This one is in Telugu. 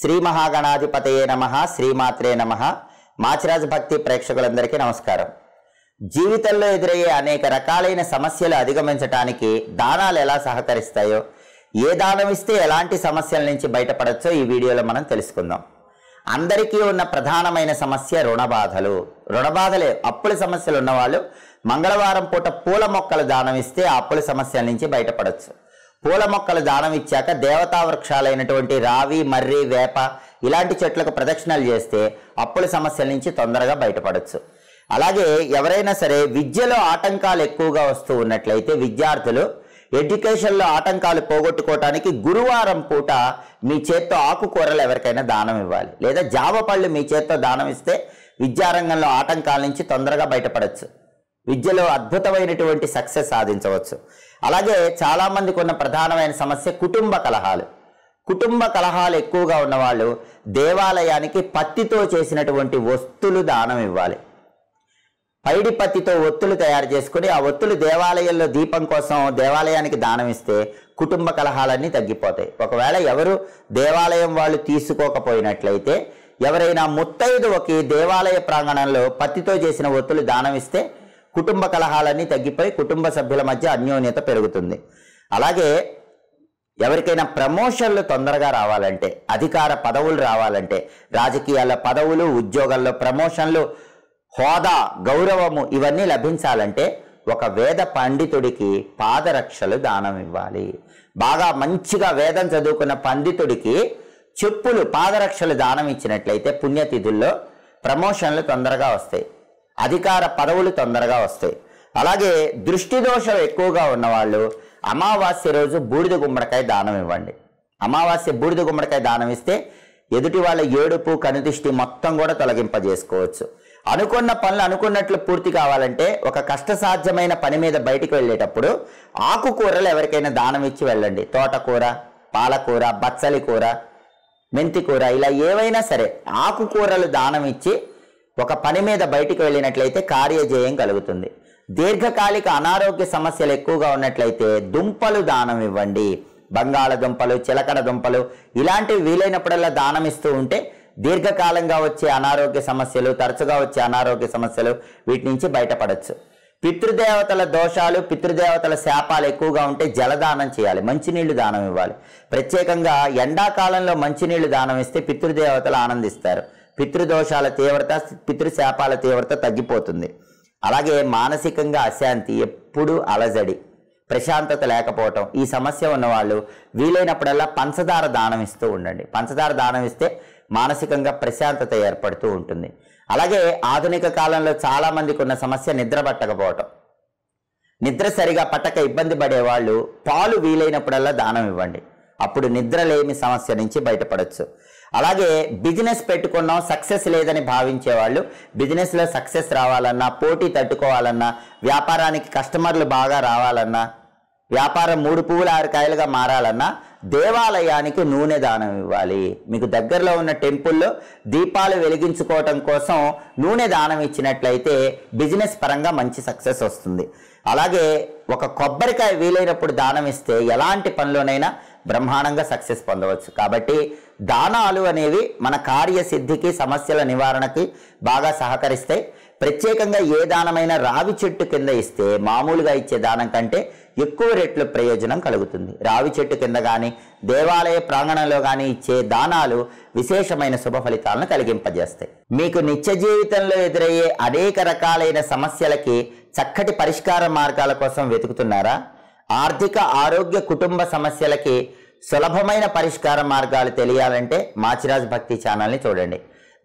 శ్రీ మహాగణాధిపతయే నమ శ్రీమాత్రే నమ. మాచిరాజ్ భక్తి ప్రేక్షకులందరికీ నమస్కారం. జీవితంలో ఎదురయ్యే అనేక రకాలైన సమస్యలు అధిగమించటానికి దానాలు ఎలా సహకరిస్తాయో ఏ దానం ఇస్తే ఎలాంటి సమస్యల నుంచి బయటపడచ్చో ఈ వీడియోలో మనం తెలుసుకుందాం. అందరికీ ఉన్న ప్రధానమైన సమస్య రుణబాధలు రుణబాధలే అప్పుల సమస్యలు ఉన్నవాళ్ళు మంగళవారం పూట పూల మొక్కలు దానం ఇస్తే ఆ అప్పుల సమస్యల నుంచి బయటపడచ్చు. పూల మొక్కలు దానం ఇచ్చాక దేవతా వృక్షాలైనటువంటి రావి మర్రి వేప ఇలాంటి చెట్లకు ప్రదక్షిణలు చేస్తే అప్పుల సమస్యల నుంచి తొందరగా బయటపడచ్చు. అలాగే ఎవరైనా సరే విద్యలో ఆటంకాలు ఎక్కువగా వస్తూ ఉన్నట్లయితే విద్యార్థులు ఎడ్యుకేషన్లో ఆటంకాలు పోగొట్టుకోవటానికి గురువారం పూట మీ చేత్తో ఆకుకూరలు ఎవరికైనా దానం ఇవ్వాలి. లేదా జామ పళ్ళు మీ చేత్తో దానం ఇస్తే విద్యారంగంలో ఆటంకాల నుంచి తొందరగా బయటపడచ్చు. విద్యలో అద్భుతమైనటువంటి సక్సెస్ సాధించవచ్చు. అలాగే చాలామందికి ఉన్న ప్రధానమైన సమస్య కుటుంబ కలహాలు. కుటుంబ కలహాలు ఎక్కువగా ఉన్నవాళ్ళు దేవాలయానికి పత్తితో చేసినటువంటి వస్తువులు దానం ఇవ్వాలి. పైడి పత్తితో ఒత్తులు తయారు చేసుకుని ఆ ఒత్తులు దేవాలయంలో దీపం కోసం దేవాలయానికి దానం ఇస్తే కుటుంబ కలహాలన్నీ తగ్గిపోతాయి. ఒకవేళ ఎవరు దేవాలయం వాళ్ళు తీసుకోకపోయినట్లయితే ఎవరైనా ముత్తైదువకి దేవాలయ ప్రాంగణంలో పత్తితో చేసిన ఒత్తులు దానం ఇస్తే కుటుంబ కలహాలన్నీ తగ్గిపోయి కుటుంబ సభ్యుల మధ్య అన్యోన్యత పెరుగుతుంది. అలాగే ఎవరికైనా ప్రమోషన్లు తొందరగా రావాలంటే అధికార పదవులు రావాలంటే రాజకీయాల పదవులు ఉద్యోగాల్లో ప్రమోషన్లు హోదా గౌరవము ఇవన్నీ లభించాలంటే ఒక వేద పండితుడికి పాదరక్షలు దానం ఇవ్వాలి. బాగా మంచిగా వేదం చదువుకున్న పండితుడికి చెప్పులు పాదరక్షలు దానం ఇచ్చినట్లయితే పుణ్యతిథుల్లో ప్రమోషన్లు తొందరగా వస్తాయి. అధికార పదవులు తొందరగా వస్తాయి. అలాగే దృష్టి దోషం ఎక్కువగా ఉన్నవాళ్ళు అమావాస్య రోజు బూడిద గుమ్మడికాయ దానం ఇవ్వండి. అమావాస్య బూడిద గుమ్మడికాయ దానం ఇస్తే ఎదుటి వాళ్ళ ఏడుపు కనుదిష్టి మొత్తం కూడా తొలగింపజేసుకోవచ్చు. అనుకున్న పనులు అనుకున్నట్లు పూర్తి కావాలంటే ఒక కష్టసాధ్యమైన పని మీద బయటికి వెళ్ళేటప్పుడు ఆకుకూరలు ఎవరికైనా దానం ఇచ్చి వెళ్ళండి. తోటకూర పాలకూర బచ్చలి కూర మెంతికూర ఇలా ఏవైనా సరే ఆకుకూరలు దానం ఇచ్చి ఒక పని మీద బయటికి వెళ్ళినట్లయితే కార్యజయం కలుగుతుంది. దీర్ఘకాలిక అనారోగ్య సమస్యలు ఎక్కువగా ఉన్నట్లయితే దుంపలు దానం ఇవ్వండి. బంగాళదుంపలు చిలకడ దుంపలు ఇలాంటివి వీలైనప్పుడల్లా దానం ఇస్తూ ఉంటే దీర్ఘకాలంగా వచ్చే అనారోగ్య సమస్యలు తరచుగా వచ్చే అనారోగ్య సమస్యలు వీటి నుంచి బయటపడచ్చు. పితృదేవతల దోషాలు పితృదేవతల శాపాలు ఎక్కువగా ఉంటే జలదానం చేయాలి మంచినీళ్ళు దానం ఇవ్వాలి. ప్రత్యేకంగా ఎండాకాలంలో మంచినీళ్ళు దానం ఇస్తే పితృదేవతలు ఆనందిస్తారు. పితృదోషాల తీవ్రత పితృశాపాల తీవ్రత తగ్గిపోతుంది. అలాగే మానసికంగా అశాంతి ఎప్పుడు అలజడి ప్రశాంతత లేకపోవటం ఈ సమస్య ఉన్నవాళ్ళు వీలైనప్పుడల్లా పంచదార దానం ఇస్తూ ఉండండి. పంచదార దానం ఇస్తే మానసికంగా ప్రశాంతత ఏర్పడుతూ ఉంటుంది. అలాగే ఆధునిక కాలంలో చాలా మందికి ఉన్న సమస్య నిద్ర పట్టకపోవటం. నిద్ర సరిగా పట్టక ఇబ్బంది పడేవాళ్ళు పాలు వీలైనప్పుడల్లా దానం ఇవ్వండి. అప్పుడు నిద్రలేమి సమస్య నుంచి బయటపడవచ్చు అలాగే బిజినెస్ పెట్టుకున్నాం సక్సెస్ లేదని భావించే వాళ్ళు బిజినెస్లో సక్సెస్ రావాలన్నా పోటీ తట్టుకోవాలన్నా వ్యాపారానికి కస్టమర్లు బాగా రావాలన్నా వ్యాపారం మూడు పువ్వులు ఆరు కాయలుగా మారాలన్నా దేవాలయానికి నూనె దానం ఇవ్వాలి. మీకు దగ్గరలో ఉన్న టెంపుల్లో దీపాలు వెలిగించుకోవటం కోసం నూనె దానం ఇచ్చినట్లయితే బిజినెస్ పరంగా మంచి సక్సెస్ వస్తుంది. అలాగే ఒక కొబ్బరికాయ వీలైనప్పుడు దానం ఇస్తే ఎలాంటి పనిలోనైనా బ్రహ్మాండంగా సక్సెస్ పొందవచ్చు. కాబట్టి దానాలు అనేవి మన కార్యసిద్ధికి సమస్యల నివారణకి బాగా సహకరిస్తాయి. ప్రత్యేకంగా ఏ దానమైనా రావి చెట్టు కింద ఇస్తే మామూలుగా ఇచ్చే దానం కంటే ఎక్కువ రెట్లు ప్రయోజనం కలుగుతుంది. రావి చెట్టు కింద కానీ దేవాలయ ప్రాంగణంలో కానీ ఇచ్చే దానాలు విశేషమైన శుభ ఫలితాలను కలిగింపజేస్తాయి. మీకు నిత్య జీవితంలో ఎదురయ్యే అనేక రకాలైన సమస్యలకి చక్కటి పరిష్కార మార్గాల కోసం వెతుకుతున్నారా? ఆర్థిక ఆరోగ్య కుటుంబ సమస్యలకి సులభమైన పరిష్కార మార్గాలు తెలియాలంటే మాచిరాజ్ భక్తి ఛానల్ని చూడండి.